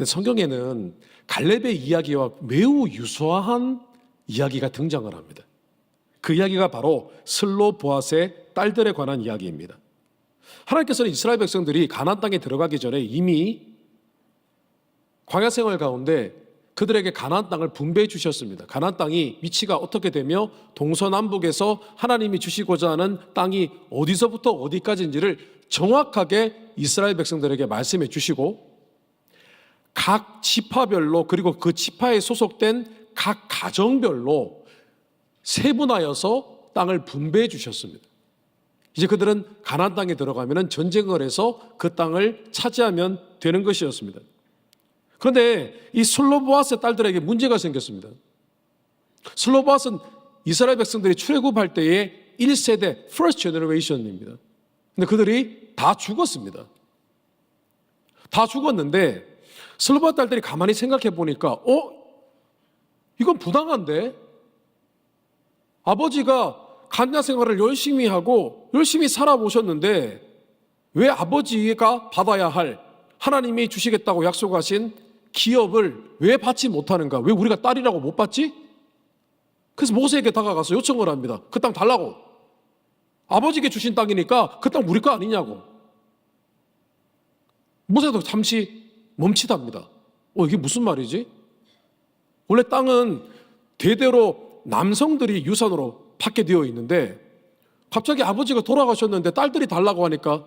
근데 성경에는 갈렙의 이야기와 매우 유사한 이야기가 등장을 합니다. 그 이야기가 바로 슬로보아스의 딸들에 관한 이야기입니다. 하나님께서는 이스라엘 백성들이 가나안 땅에 들어가기 전에 이미 광야 생활 가운데 그들에게 가나안 땅을 분배해 주셨습니다. 가나안 땅이 위치가 어떻게 되며 동서남북에서 하나님이 주시고자 하는 땅이 어디서부터 어디까지인지를 정확하게 이스라엘 백성들에게 말씀해 주시고 각 지파별로 그리고 그 지파에 소속된 각 가정별로 세분하여서 땅을 분배해 주셨습니다. 이제 그들은 가나안 땅에 들어가면 전쟁을 해서 그 땅을 차지하면 되는 것이었습니다. 그런데 이 슬로보아스의 딸들에게 문제가 생겼습니다. 슬로보아스는 이스라엘 백성들이 출애굽할 때의 1세대 first generation입니다. 근데 그들이 다 죽었습니다. 다 죽었는데 슬로보아 딸들이 가만히 생각해 보니까 어 이건 부당한데 아버지가 간야 생활을 열심히 하고 열심히 살아보셨는데 왜 아버지가 받아야 할 하나님이 주시겠다고 약속하신 기업을 왜 받지 못하는가? 왜 우리가 딸이라고 못 받지? 그래서 모세에게 다가가서 요청을 합니다. 그 땅 달라고. 아버지께 주신 땅이니까 그 땅 우리 거 아니냐고. 모세도 잠시 멈칫합니다. 어, 이게 무슨 말이지? 원래 땅은 대대로 남성들이 유산으로 받게 되어 있는데 갑자기 아버지가 돌아가셨는데 딸들이 달라고 하니까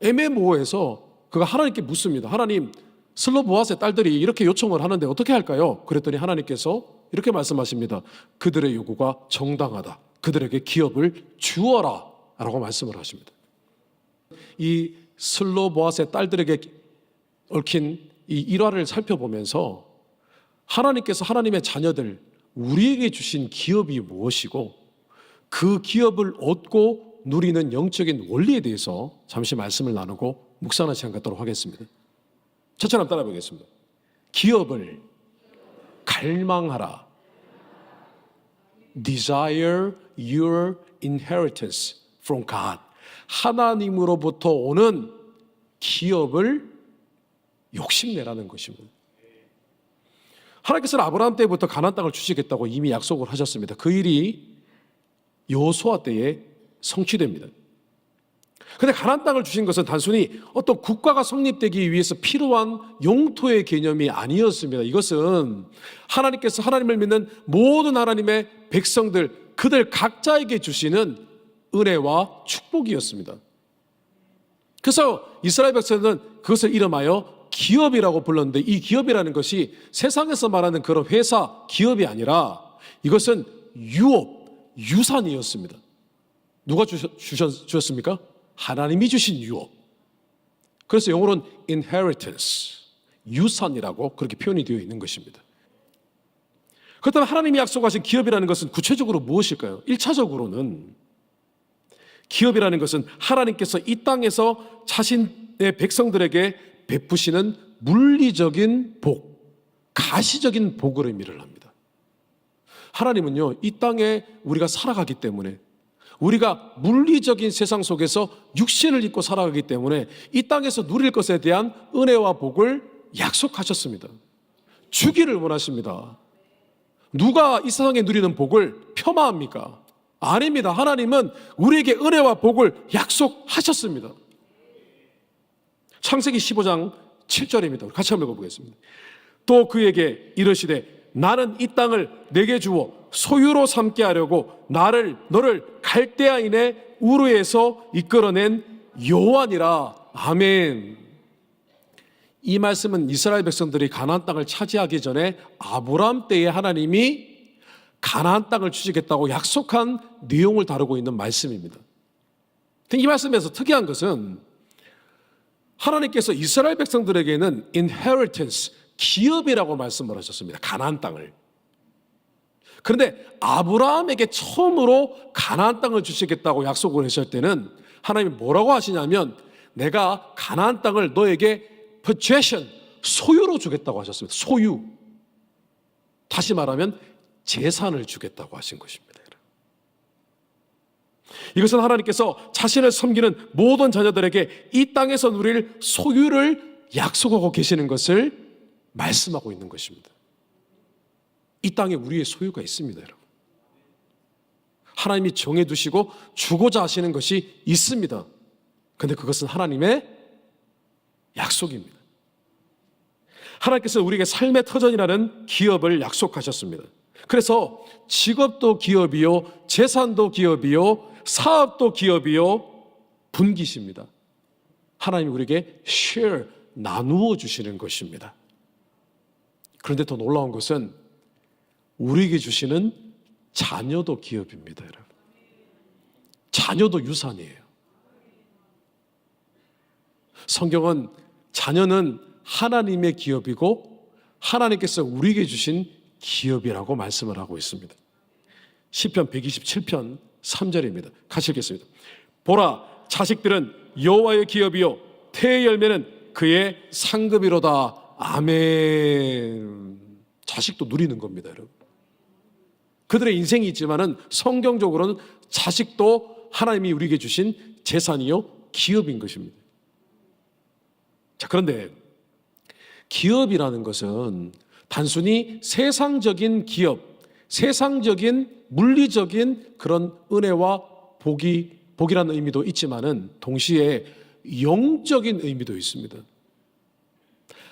애매모호해서 그가 하나님께 묻습니다. 하나님, 슬로보아스의 딸들이 이렇게 요청을 하는데 어떻게 할까요? 그랬더니 하나님께서 이렇게 말씀하십니다. 그들의 요구가 정당하다. 그들에게 기업을 주어라. 라고 말씀을 하십니다. 이 슬로보아스의 딸들에게 얽힌 이 일화를 살펴보면서 하나님께서 하나님의 자녀들, 우리에게 주신 기업이 무엇이고 그 기업을 얻고 누리는 영적인 원리에 대해서 잠시 말씀을 나누고 묵상하는 시간 갖도록 하겠습니다. 저처럼 따라 보겠습니다. 기업을 갈망하라. Desire your inheritance from God. 하나님으로부터 오는 기업을 욕심내라는 것입니다. 하나님께서는 아브라함 때부터 가나안 땅을 주시겠다고 이미 약속을 하셨습니다. 그 일이 여호수아 때에 성취됩니다. 근데 가나안 땅을 주신 것은 단순히 어떤 국가가 성립되기 위해서 필요한 용토의 개념이 아니었습니다. 이것은 하나님께서 하나님을 믿는 모든 하나님의 백성들 그들 각자에게 주시는 은혜와 축복이었습니다. 그래서 이스라엘 백성들은 그것을 이름하여 기업이라고 불렀는데 이 기업이라는 것이 세상에서 말하는 그런 회사 기업이 아니라 이것은 유업, 유산이었습니다. 누가 주셨, 주셨습니까? 하나님이 주신 유업. 그래서 영어로는 inheritance, 유산이라고 그렇게 표현이 되어 있는 것입니다. 그렇다면 하나님이 약속하신 기업이라는 것은 구체적으로 무엇일까요? 1차적으로는 기업이라는 것은 하나님께서 이 땅에서 자신의 백성들에게 베푸시는 물리적인 복, 가시적인 복을 의미를 합니다. 하나님은요, 이 땅에 우리가 살아가기 때문에 우리가 물리적인 세상 속에서 육신을 입고 살아가기 때문에 이 땅에서 누릴 것에 대한 은혜와 복을 약속하셨습니다. 주기를 원하십니다. 누가 이 세상에 누리는 복을 폄하합니까? 아닙니다. 하나님은 우리에게 은혜와 복을 약속하셨습니다. 창세기 15장 7절입니다. 같이 한번 읽어보겠습니다. 또 그에게 이르시되 나는 이 땅을 내게 주어 소유로 삼게 하려고 나를 너를 갈대아인의 우르에서 이끌어낸 여호와니라. 아멘. 이 말씀은 이스라엘 백성들이 가나안 땅을 차지하기 전에 아브라함 때에 하나님이 가나안 땅을 주시겠다고 약속한 내용을 다루고 있는 말씀입니다. 이 말씀에서 특이한 것은 하나님께서 이스라엘 백성들에게는 inheritance, 기업이라고 말씀을 하셨습니다. 가나안 땅을. 그런데 아브라함에게 처음으로 가나안 땅을 주시겠다고 약속을 하실 때는 하나님이 뭐라고 하시냐면 내가 가나안 땅을 너에게 possession, 소유로 주겠다고 하셨습니다. 소유. 다시 말하면 재산을 주겠다고 하신 것입니다. 이것은 하나님께서 자신을 섬기는 모든 자녀들에게 이 땅에서 누릴 소유를 약속하고 계시는 것을 말씀하고 있는 것입니다. 이 땅에 우리의 소유가 있습니다, 여러분. 하나님이 정해두시고 주고자 하시는 것이 있습니다. 근데 그것은 하나님의 약속입니다. 하나님께서 우리에게 삶의 터전이라는 기업을 약속하셨습니다. 그래서 직업도 기업이요, 재산도 기업이요, 사업도 기업이요, 분기십니다. 하나님이 우리에게 share, 나누어 주시는 것입니다. 그런데 더 놀라운 것은 우리에게 주시는 자녀도 기업입니다, 여러분. 자녀도 유산이에요. 성경은 자녀는 하나님의 기업이고 하나님께서 우리에게 주신 기업이라고 말씀을 하고 있습니다. 시편 127편 3절입니다. 같이 읽겠습니다. 보라 자식들은 여호와의 기업이요 태의 열매는 그의 상급이로다. 아멘. 자식도 누리는 겁니다, 여러분. 그들의 인생이 있지만은 성경적으로는 자식도 하나님이 우리에게 주신 재산이요 기업인 것입니다. 자, 그런데 기업이라는 것은 단순히 세상적인 기업, 세상적인 물리적인 그런 은혜와 복이 복이라는 의미도 있지만은 동시에 영적인 의미도 있습니다.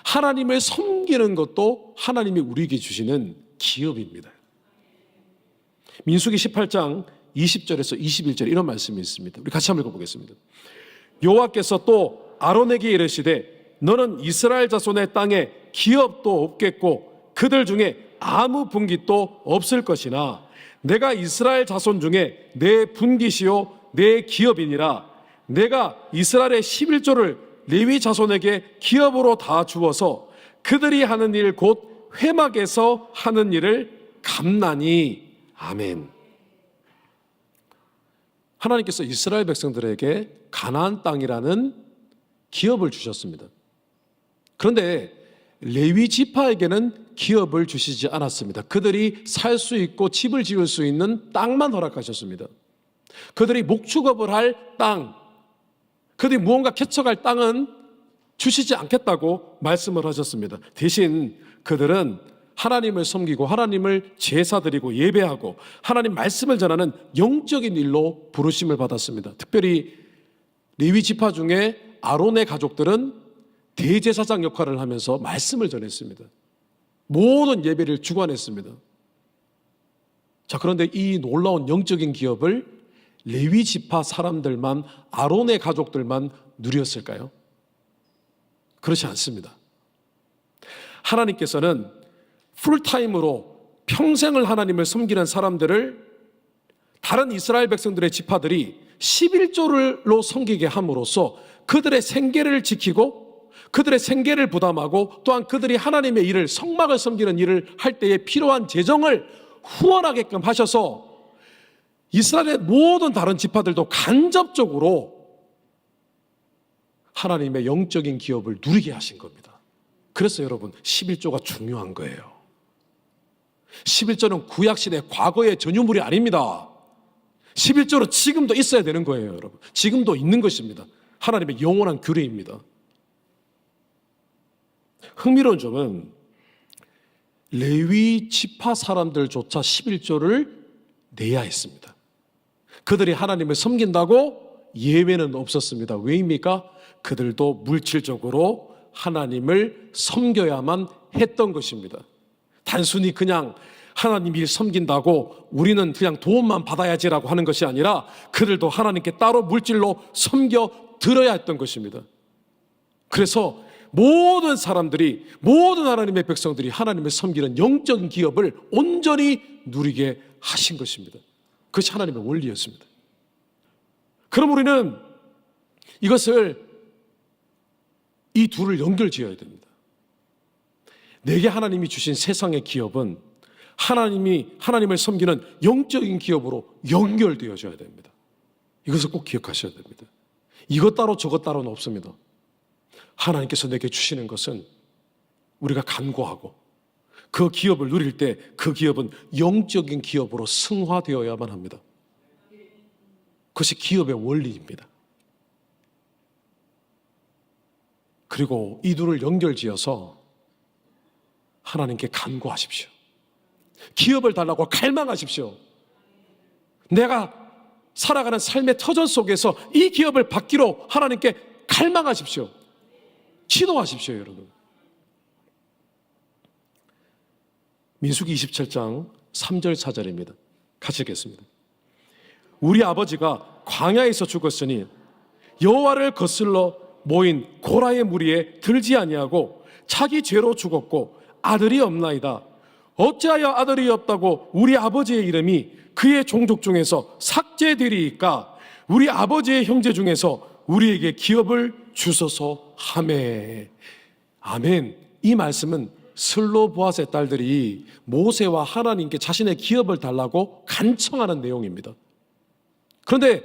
하나님을 섬기는 것도 하나님이 우리에게 주시는 기업입니다. 민수기 18장 20절에서 21절 이런 말씀이 있습니다. 우리 같이 한번 읽어보겠습니다. 여호와께서 또 아론에게 이르시되 너는 이스라엘 자손의 땅에 기업도 없겠고 그들 중에 아무 분깃도 없을 것이나 내가 이스라엘 자손 중에 내 분깃이요 내 기업이니라 내가 이스라엘의 11조를 레위 자손에게 기업으로 다 주어서 그들이 하는 일 곧 회막에서 하는 일을 감나니 아멘. 하나님께서 이스라엘 백성들에게 가나안 땅이라는 기업을 주셨습니다. 그런데 레위 지파에게는 기업을 주시지 않았습니다. 그들이 살 수 있고 집을 지을 수 있는 땅만 허락하셨습니다. 그들이 목축업을 할 땅, 그들이 무언가 개척할 땅은 주시지 않겠다고 말씀을 하셨습니다. 대신 그들은 하나님을 섬기고 하나님을 제사드리고 예배하고 하나님 말씀을 전하는 영적인 일로 부르심을 받았습니다. 특별히 레위 지파 중에 아론의 가족들은 대제사장 역할을 하면서 말씀을 전했습니다. 모든 예배를 주관했습니다. 자, 그런데 이 놀라운 영적인 기업을 레위 지파 사람들만 아론의 가족들만 누렸을까요? 그렇지 않습니다. 하나님께서는 풀타임으로 평생을 하나님을 섬기는 사람들을 다른 이스라엘 백성들의 지파들이 11조를로 섬기게 함으로써 그들의 생계를 지키고 그들의 생계를 부담하고 또한 그들이 하나님의 일을 성막을 섬기는 일을 할 때에 필요한 재정을 후원하게끔 하셔서 이스라엘의 모든 다른 지파들도 간접적으로 하나님의 영적인 기업을 누리게 하신 겁니다. 그래서 여러분 11조가 중요한 거예요. 11조는 구약시대 과거의 전유물이 아닙니다. 11조로 지금도 있어야 되는 거예요, 여러분. 지금도 있는 것입니다. 하나님의 영원한 규례입니다. 흥미로운 점은 레위 지파 사람들조차 11조를 내야 했습니다. 그들이 하나님을 섬긴다고 예외는 없었습니다. 왜입니까? 그들도 물질적으로 하나님을 섬겨야만 했던 것입니다. 단순히 그냥 하나님 일 섬긴다고 우리는 그냥 도움만 받아야지라고 하는 것이 아니라 그들도 하나님께 따로 물질로 섬겨 들어야 했던 것입니다. 그래서 모든 사람들이 모든 하나님의 백성들이 하나님을 섬기는 영적인 기업을 온전히 누리게 하신 것입니다. 그것이 하나님의 원리였습니다. 그럼 우리는 이것을 이 둘을 연결 지어야 됩니다. 내게 하나님이 주신 세상의 기업은 하나님이 하나님을 섬기는 영적인 기업으로 연결되어져야 됩니다. 이것을 꼭 기억하셔야 됩니다. 이것 따로 저것 따로는 없습니다. 하나님께서 내게 주시는 것은 우리가 간구하고 그 기업을 누릴 때 그 기업은 영적인 기업으로 승화되어야만 합니다. 그것이 기업의 원리입니다. 그리고 이 둘을 연결지어서 하나님께 간구하십시오. 기업을 달라고 갈망하십시오. 내가 살아가는 삶의 터전 속에서 이 기업을 받기로 하나님께 갈망하십시오. 기도하십시오, 여러분. 민수기 27장 3절 4절입니다. 같이 읽겠습니다. 우리 아버지가 광야에서 죽었으니 여호와를 거슬러 모인 고라의 무리에 들지 아니하고 자기 죄로 죽었고 아들이 없나이다. 어찌하여 아들이 없다고 우리 아버지의 이름이 그의 종족 중에서 삭제되리이까 우리 아버지의 형제 중에서 우리에게 기업을 주소서 하매 아멘 이 말씀은 슬로보아스의 딸들이 모세와 하나님께 자신의 기업을 달라고 간청하는 내용입니다. 그런데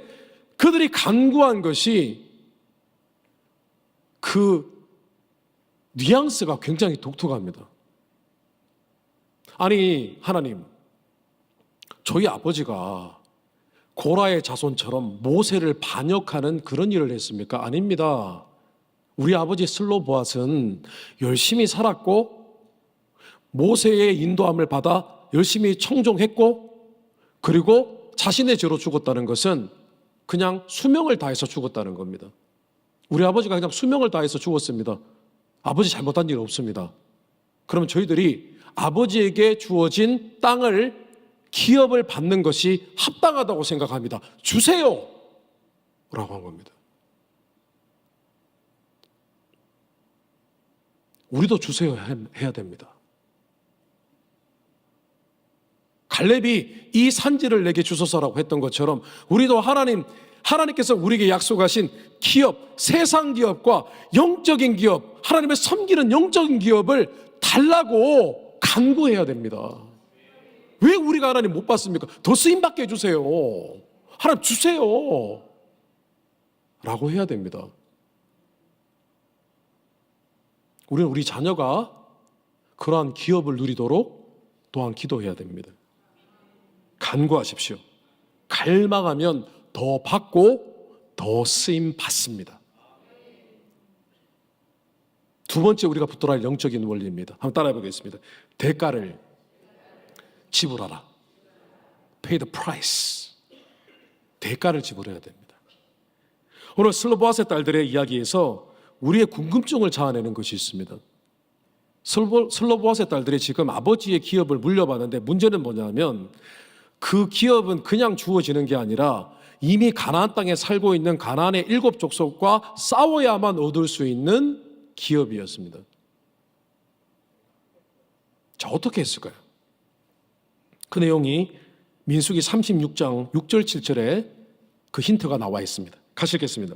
그들이 간구한 것이 그 뉘앙스가 굉장히 독특합니다. 아니, 하나님, 저희 아버지가 고라의 자손처럼 모세를 반역하는 그런 일을 했습니까? 아닙니다. 우리 아버지 슬로보앗은 열심히 살았고 모세의 인도함을 받아 열심히 청종했고 그리고 자신의 죄로 죽었다는 것은 그냥 수명을 다해서 죽었다는 겁니다. 우리 아버지가 그냥 수명을 다해서 죽었습니다. 아버지 잘못한 일 없습니다. 그러면 저희들이 아버지에게 주어진 땅을 기업을 받는 것이 합당하다고 생각합니다. 주세요! 라고 한 겁니다. 우리도 주세요 해야 됩니다. 갈렙이 이 산지를 내게 주소서라고 했던 것처럼 우리도 하나님 하나님께서 우리에게 약속하신 기업, 세상 기업과 영적인 기업, 하나님의 섬기는 영적인 기업을 달라고 간구해야 됩니다. 왜 우리가 하나님 못 받습니까? 더 쓰임 받게 해주세요. 하나님 주세요. 라고 해야 됩니다. 우리는 우리 자녀가 그러한 기업을 누리도록 또한 기도해야 됩니다. 간구하십시오. 갈망하면 더 받고 더 쓰임 받습니다. 두 번째 우리가 붙들어야 할 영적인 원리입니다. 한번 따라해 보겠습니다. 대가를 지불하라. Pay the price. 대가를 지불해야 됩니다. 오늘 슬로보아스의 딸들의 이야기에서 우리의 궁금증을 자아내는 것이 있습니다. 슬로- 슬로보아스의 딸들이 지금 아버지의 기업을 물려받는데 문제는 뭐냐면 그 기업은 그냥 주어지는 게 아니라 이미 가나안 땅에 살고 있는 가나안의 일곱 족속과 싸워야만 얻을 수 있는 기업이었습니다. 자, 어떻게 했을까요? 그 내용이 민수기 36장 6절 7절에 그 힌트가 나와 있습니다. 같이 읽겠습니다.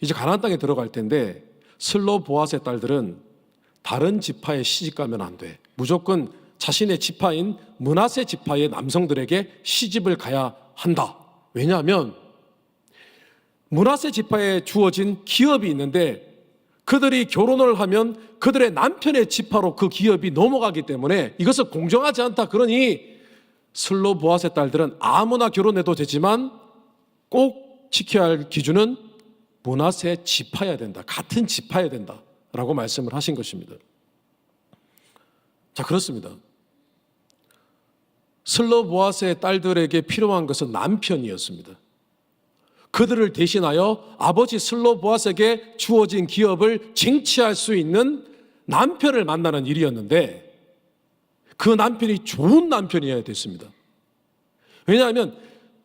이제 가나안 땅에 들어갈 텐데 슬로 보아스의 딸들은 다른 지파에 시집 가면 안 돼. 무조건 자신의 지파인 문하세 지파의 남성들에게 시집을 가야 한다. 왜냐하면 문하세 지파에 주어진 기업이 있는데 그들이 결혼을 하면 그들의 남편의 지파로 그 기업이 넘어가기 때문에 이것은 공정하지 않다. 그러니 슬로 보아스의 딸들은 아무나 결혼해도 되지만 꼭 지켜야 할 기준은 문하세 지파야 된다. 같은 지파야 된다. 라고 말씀을 하신 것입니다. 자, 그렇습니다. 슬로보아스의 딸들에게 필요한 것은 남편이었습니다. 그들을 대신하여 아버지 슬로보아스에게 주어진 기업을 쟁취할 수 있는 남편을 만나는 일이었는데 그 남편이 좋은 남편이어야 됐습니다. 왜냐하면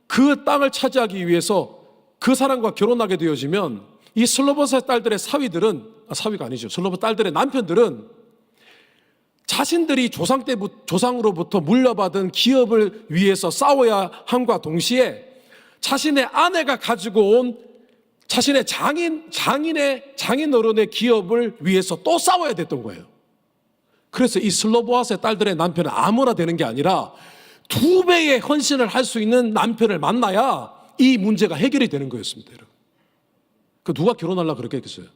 그 땅을 차지하기 위해서 그 사람과 결혼하게 되어지면 이 슬로보아스의 딸들의 사위들은 아, 사위가 아니죠. 슬로보 딸들의 남편들은 자신들이 조상 때 조상으로부터 물려받은 기업을 위해서 싸워야 함과 동시에 자신의 아내가 가지고 온 자신의 장인 장인의 장인 어른의 기업을 위해서 또 싸워야 됐던 거예요. 그래서 이 슬로보아스의 딸들의 남편은 아무나 되는 게 아니라 두 배의 헌신을 할 수 있는 남편을 만나야 이 문제가 해결이 되는 거였습니다. 여러분. 그 누가 결혼하려 그렇게 했겠어요?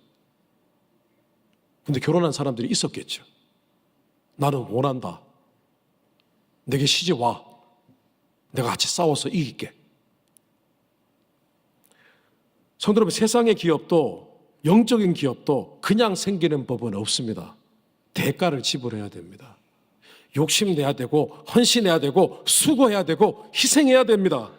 근데 결혼한 사람들이 있었겠죠. 나는 원한다. 내게 시집 와. 내가 같이 싸워서 이길게. 성도 여러분, 세상의 기업도 영적인 기업도 그냥 생기는 법은 없습니다. 대가를 지불해야 됩니다. 욕심내야 되고 헌신해야 되고 수고해야 되고 희생해야 됩니다.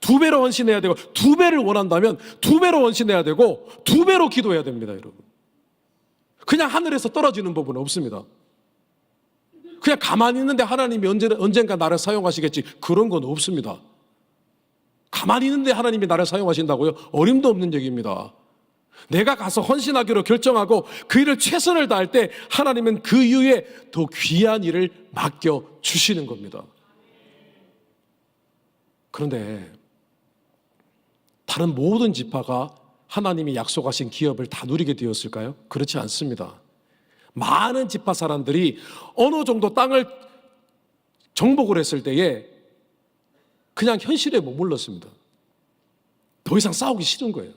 두 배로 헌신해야 되고 두 배를 원한다면 두 배로 헌신해야 되고 두 배로 기도해야 됩니다, 여러분. 그냥 하늘에서 떨어지는 법은 없습니다. 그냥 가만히 있는데 하나님이 언제, 언젠가 나를 사용하시겠지 그런 건 없습니다. 가만히 있는데 하나님이 나를 사용하신다고요? 어림도 없는 얘기입니다. 내가 가서 헌신하기로 결정하고 그 일을 최선을 다할 때 하나님은 그 이후에 더 귀한 일을 맡겨 주시는 겁니다. 그런데 다른 모든 지파가 하나님이 약속하신 기업을 다 누리게 되었을까요? 그렇지 않습니다. 많은 지파 사람들이 어느 정도 땅을 정복을 했을 때에 그냥 현실에 머물렀습니다. 더 이상 싸우기 싫은 거예요.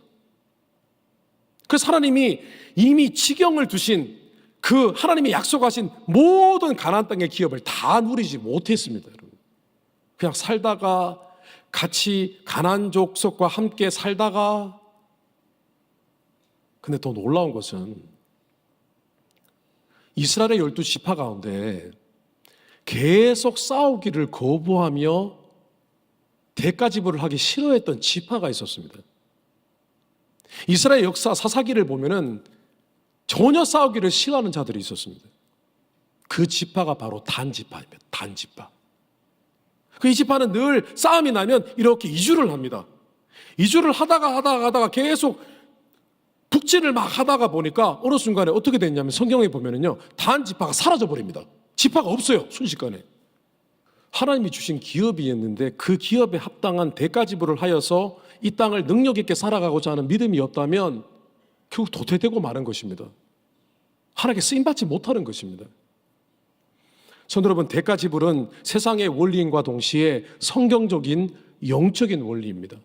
그래서 하나님이 이미 지경을 두신 그 하나님이 약속하신 모든 가나안 땅의 기업을 다 누리지 못했습니다, 여러분. 그냥 살다가 같이 가나안 족속과 함께 살다가 근데 더 놀라운 것은 이스라엘의 열두 지파 가운데 계속 싸우기를 거부하며 대가 지불을 하기 싫어했던 지파가 있었습니다. 이스라엘 역사 사사기를 보면은 전혀 싸우기를 싫어하는 자들이 있었습니다. 그 지파가 바로 단 지파입니다. 단 지파. 그 이 지파는 늘 싸움이 나면 이렇게 이주를 합니다. 이주를 하다가 하다가 하다가 계속 북진을 막 하다가 보니까 어느 순간에 어떻게 됐냐면 성경에 보면은요 단 지파가 사라져 버립니다. 지파가 없어요 순식간에. 하나님이 주신 기업이었는데 그 기업에 합당한 대가 지불을 하여서 이 땅을 능력 있게 살아가고자 하는 믿음이 없다면 결국 도태되고 마는 것입니다. 하나님께 쓰임 받지 못하는 것입니다. 성도 여러분, 대가 지불은 세상의 원리인과 동시에 성경적인 영적인 원리입니다.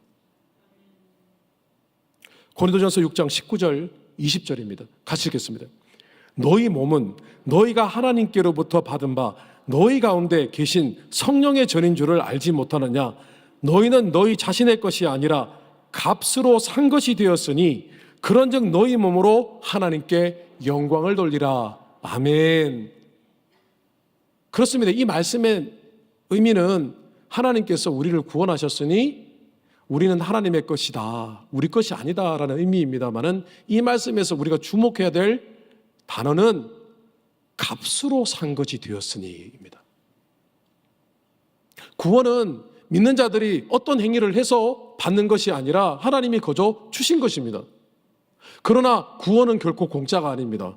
고린도전서 6장 19절 20절입니다. 같이 읽겠습니다. 너희 몸은 너희가 하나님께로부터 받은 바 너희 가운데 계신 성령의 전인 줄을 알지 못하느냐? 너희는 너희 자신의 것이 아니라 값으로 산 것이 되었으니 그런즉 너희 몸으로 하나님께 영광을 돌리라. 아멘. 그렇습니다. 이 말씀의 의미는 하나님께서 우리를 구원하셨으니 우리는 하나님의 것이다. 우리 것이 아니다라는 의미입니다만은 이 말씀에서 우리가 주목해야 될 단어는 값으로 산 것이 되었으니입니다. 구원은 믿는 자들이 어떤 행위를 해서 받는 것이 아니라 하나님이 거저 주신 것입니다. 그러나 구원은 결코 공짜가 아닙니다.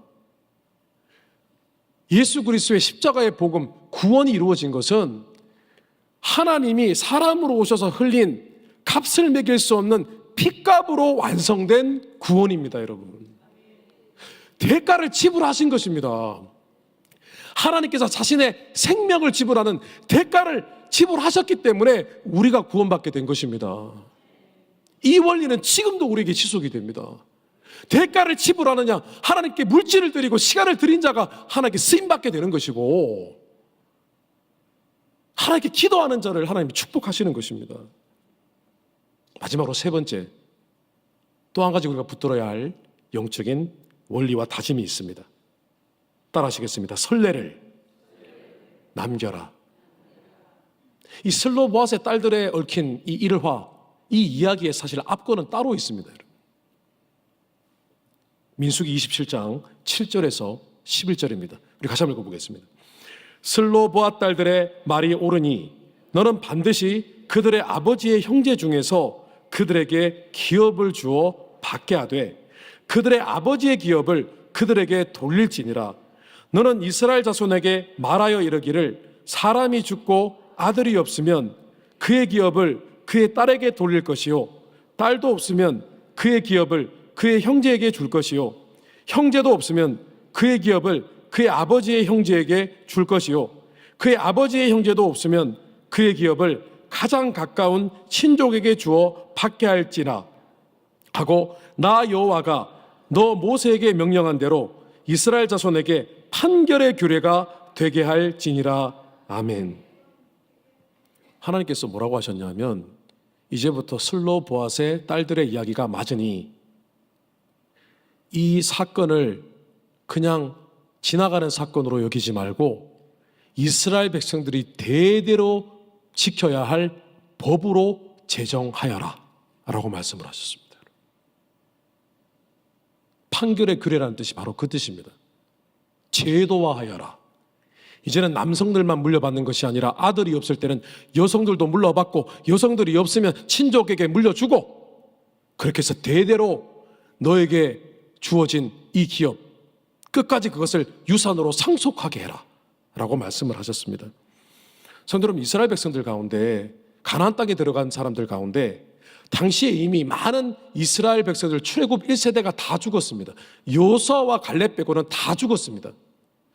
예수 그리스도의 십자가의 복음, 구원이 이루어진 것은 하나님이 사람으로 오셔서 흘린 값을 매길 수 없는 핏값으로 완성된 구원입니다, 여러분. 대가를 지불하신 것입니다. 하나님께서 자신의 생명을 지불하는 대가를 지불하셨기 때문에 우리가 구원받게 된 것입니다. 이 원리는 지금도 우리에게 지속이 됩니다. 대가를 지불하느냐, 하나님께 물질을 드리고 시간을 드린 자가 하나님께 쓰임 받게 되는 것이고, 하나님께 기도하는 자를 하나님이 축복하시는 것입니다. 마지막으로 세 번째, 또 한 가지 우리가 붙들어야 할 영적인 원리와 다짐이 있습니다. 따라 하시겠습니다. 설레를 남겨라. 이 슬로보아스의 딸들의 얽힌 이 일화, 이 이야기에 사실 앞권은 따로 있습니다. 민수기 27장 7절에서 11절입니다. 우리 같이 한번 읽어보겠습니다. 슬로보아 딸들의 말이 옳으니 너는 반드시 그들의 아버지의 형제 중에서 그들에게 기업을 주어 받게 하되 그들의 아버지의 기업을 그들에게 돌릴지니라 너는 이스라엘 자손에게 말하여 이르기를 사람이 죽고 아들이 없으면 그의 기업을 그의 딸에게 돌릴 것이요 딸도 없으면 그의 기업을 그의 형제에게 줄 것이요. 형제도 없으면 그의 기업을 그의 아버지의 형제에게 줄 것이요. 그의 아버지의 형제도 없으면 그의 기업을 가장 가까운 친족에게 주어 받게 할지라. 하고 나 여호와가 너 모세에게 명령한 대로 이스라엘 자손에게 판결의 규례가 되게 할지니라. 아멘. 하나님께서 뭐라고 하셨냐면 이제부터 슬로 보아스의 딸들의 이야기가 맞으니 이 사건을 그냥 지나가는 사건으로 여기지 말고 이스라엘 백성들이 대대로 지켜야 할 법으로 제정하여라 라고 말씀을 하셨습니다. 판결의 규례라는 뜻이 바로 그 뜻입니다. 제도화하여라. 이제는 남성들만 물려받는 것이 아니라 아들이 없을 때는 여성들도 물려받고 여성들이 없으면 친족에게 물려주고 그렇게 해서 대대로 너에게 주어진 이 기업 끝까지 그것을 유산으로 상속하게 해라 라고 말씀을 하셨습니다. 성도 여러분 이스라엘 백성들 가운데 가나안 땅에 들어간 사람들 가운데 당시에 이미 많은 이스라엘 백성들 출애굽 1세대가 다 죽었습니다. 요서와 갈렙 빼고는 다 죽었습니다.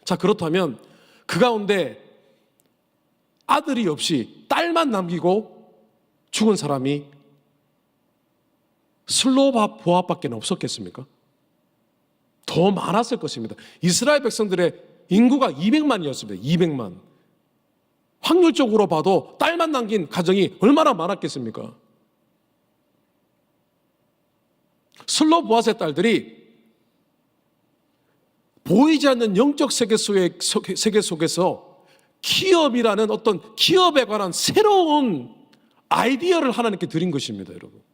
자 그렇다면 그 가운데 아들이 없이 딸만 남기고 죽은 사람이 슬로바 보아밖에 없었겠습니까? 더 많았을 것입니다. 이스라엘 백성들의 인구가 200만이었습니다. 200만. 확률적으로 봐도 딸만 남긴 가정이 얼마나 많았겠습니까? 슬로보아스의 딸들이 보이지 않는 영적 세계 속에, 세계 속에서 기업이라는 어떤 기업에 관한 새로운 아이디어를 하나님께 드린 것입니다, 여러분.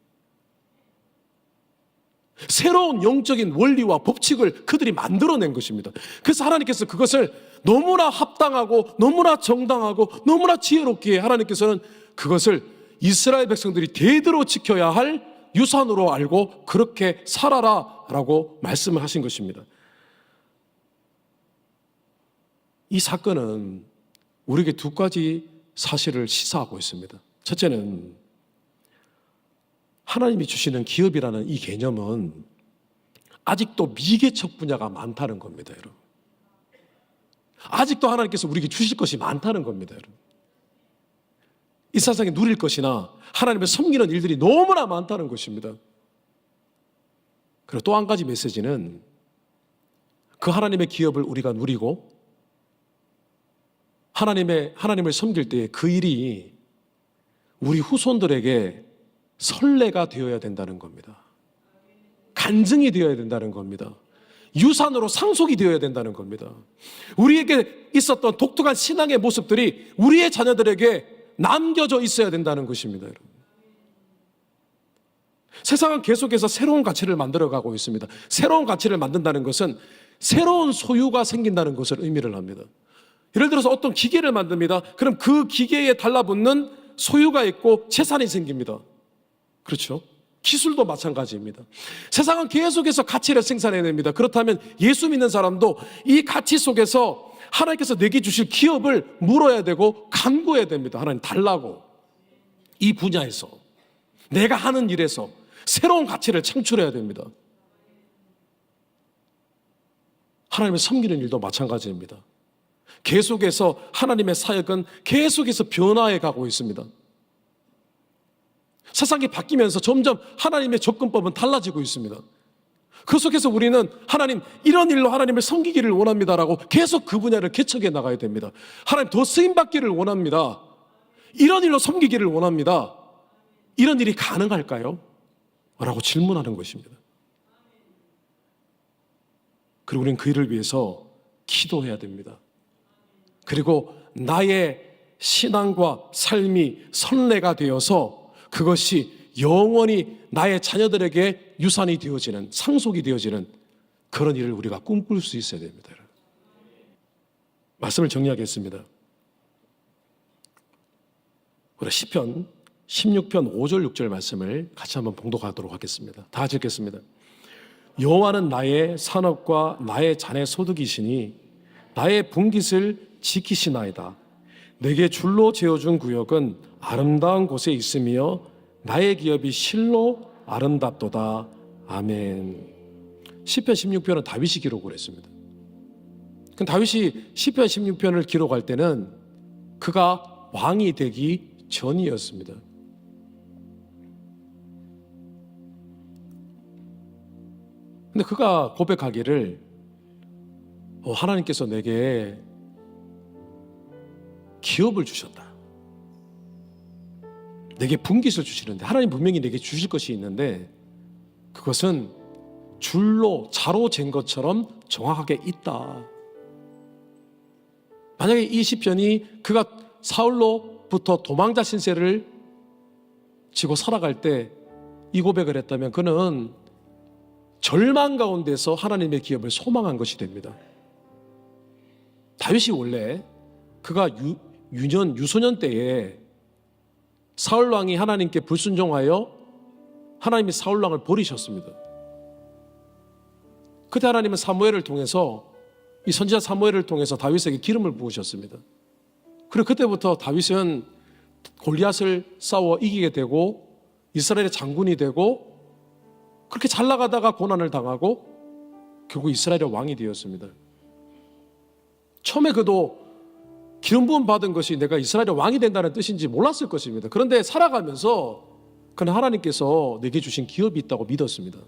새로운 영적인 원리와 법칙을 그들이 만들어낸 것입니다. 그래서 하나님께서 그것을 너무나 합당하고 너무나 정당하고 너무나 지혜롭기에 하나님께서는 그것을 이스라엘 백성들이 대대로 지켜야 할 유산으로 알고 그렇게 살아라 라고 말씀을 하신 것입니다. 이 사건은 우리에게 두 가지 사실을 시사하고 있습니다. 첫째는 하나님이 주시는 기업이라는 이 개념은 아직도 미개척 분야가 많다는 겁니다, 여러분. 아직도 하나님께서 우리에게 주실 것이 많다는 겁니다, 여러분. 이 세상에 누릴 것이나 하나님을 섬기는 일들이 너무나 많다는 것입니다. 그리고 또 한 가지 메시지는 그 하나님의 기업을 우리가 누리고 하나님의 하나님을 섬길 때 그 일이 우리 후손들에게 선례가 되어야 된다는 겁니다. 간증이 되어야 된다는 겁니다. 유산으로 상속이 되어야 된다는 겁니다. 우리에게 있었던 독특한 신앙의 모습들이 우리의 자녀들에게 남겨져 있어야 된다는 것입니다, 여러분. 세상은 계속해서 새로운 가치를 만들어 가고 있습니다. 새로운 가치를 만든다는 것은 새로운 소유가 생긴다는 것을 의미를 합니다. 예를 들어서 어떤 기계를 만듭니다. 그럼 그 기계에 달라붙는 소유가 있고 재산이 생깁니다. 그렇죠? 기술도 마찬가지입니다. 세상은 계속해서 가치를 생산해냅니다. 그렇다면 예수 믿는 사람도 이 가치 속에서 하나님께서 내게 주실 기업을 물어야 되고 간구해야 됩니다. 하나님 달라고. 이 분야에서. 내가 하는 일에서 새로운 가치를 창출해야 됩니다. 하나님을 섬기는 일도 마찬가지입니다. 계속해서 하나님의 사역은 계속해서 변화해 가고 있습니다. 세상이 바뀌면서 점점 하나님의 접근법은 달라지고 있습니다. 그 속에서 우리는 하나님 이런 일로 하나님을 섬기기를 원합니다라고 계속 그 분야를 개척해 나가야 됩니다. 하나님 더 쓰임 받기를 원합니다. 이런 일로 섬기기를 원합니다. 이런 일이 가능할까요? 라고 질문하는 것입니다. 그리고 우리는 그 일을 위해서 기도해야 됩니다. 그리고 나의 신앙과 삶이 선례가 되어서 그것이 영원히 나의 자녀들에게 유산이 되어지는 상속이 되어지는 그런 일을 우리가 꿈꿀 수 있어야 됩니다. 말씀을 정리하겠습니다. 우리 시편 16편 5절 6절 말씀을 같이 한번 봉독하도록 하겠습니다. 다 읽겠습니다. 여호와는 나의 산업과 나의 잔의 소득이시니 나의 분깃을 지키시나이다. 내게 줄로 재어준 구역은 아름다운 곳에 있으며 나의 기업이 실로 아름답도다. 아멘. 시편 16편은 다윗이 기록을 했습니다. 그 다윗이 시편 16편을 기록할 때는 그가 왕이 되기 전이었습니다. 근데 그가 고백하기를 어, 하나님께서 내게 기업을 주셨다. 내게 분깃을 주시는데 하나님 분명히 내게 주실 것이 있는데 그것은 줄로 자로 잰 것처럼 정확하게 있다. 만약에 이 시편이 그가 사울로부터 도망자 신세를 지고 살아갈 때 이 고백을 했다면 그는 절망 가운데서 하나님의 기업을 소망한 것이 됩니다. 다윗이 원래 그가 유, 유년 유소년 때에 사울 왕이 하나님께 불순종하여 하나님이 사울 왕을 버리셨습니다. 그때 하나님은 사무엘을 통해서 이 선지자 사무엘을 통해서 다윗에게 기름을 부으셨습니다. 그리고 그때부터 다윗은 골리앗을 싸워 이기게 되고 이스라엘의 장군이 되고 그렇게 잘 나가다가 고난을 당하고 결국 이스라엘의 왕이 되었습니다. 처음에 그도 기름 부음 받은 것이 내가 이스라엘의 왕이 된다는 뜻인지 몰랐을 것입니다. 그런데 살아가면서 그는 하나님께서 내게 주신 기업이 있다고 믿었습니다.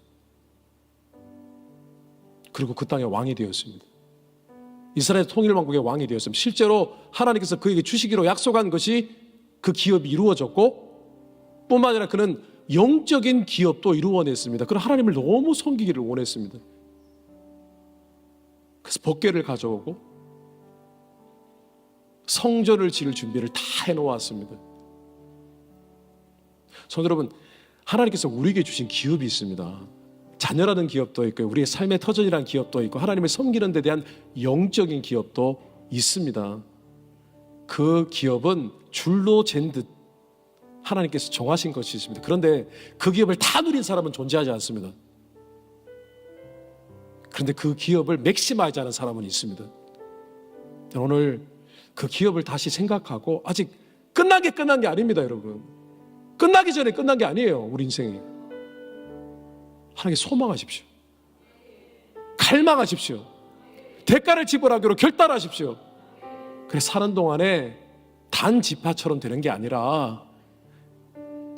그리고 그 땅의 왕이 되었습니다. 이스라엘 통일왕국의 왕이 되었습니다. 실제로 하나님께서 그에게 주시기로 약속한 것이 그 기업이 이루어졌고 뿐만 아니라 그는 영적인 기업도 이루어냈습니다. 그런 하나님을 너무 섬기기를 원했습니다. 그래서 법궤를 가져오고 성전을 지을 준비를 다 해놓았습니다. 성 여러분, 하나님께서 우리에게 주신 기업이 있습니다. 자녀라는 기업도 있고 우리의 삶의 터전이라는 기업도 있고 하나님을 섬기는 데 대한 영적인 기업도 있습니다. 그 기업은 줄로 잰 듯 하나님께서 정하신 것이 있습니다. 그런데 그 기업을 다 누린 사람은 존재하지 않습니다. 그런데 그 기업을 맥시마이즈 하는 사람은 있습니다. 오늘 그 기업을 다시 생각하고 아직 끝난 게 끝난 게 아닙니다, 여러분. 끝나기 전에 끝난 게 아니에요, 우리 인생이. 하나님께 소망하십시오. 갈망하십시오. 대가를 지불하기로 결단하십시오. 그래 사는 동안에 단 지파처럼 되는 게 아니라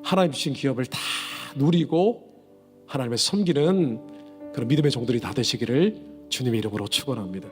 하나님 주신 기업을 다 누리고 하나님을 섬기는 그런 믿음의 종들이 다 되시기를 주님의 이름으로 축원합니다.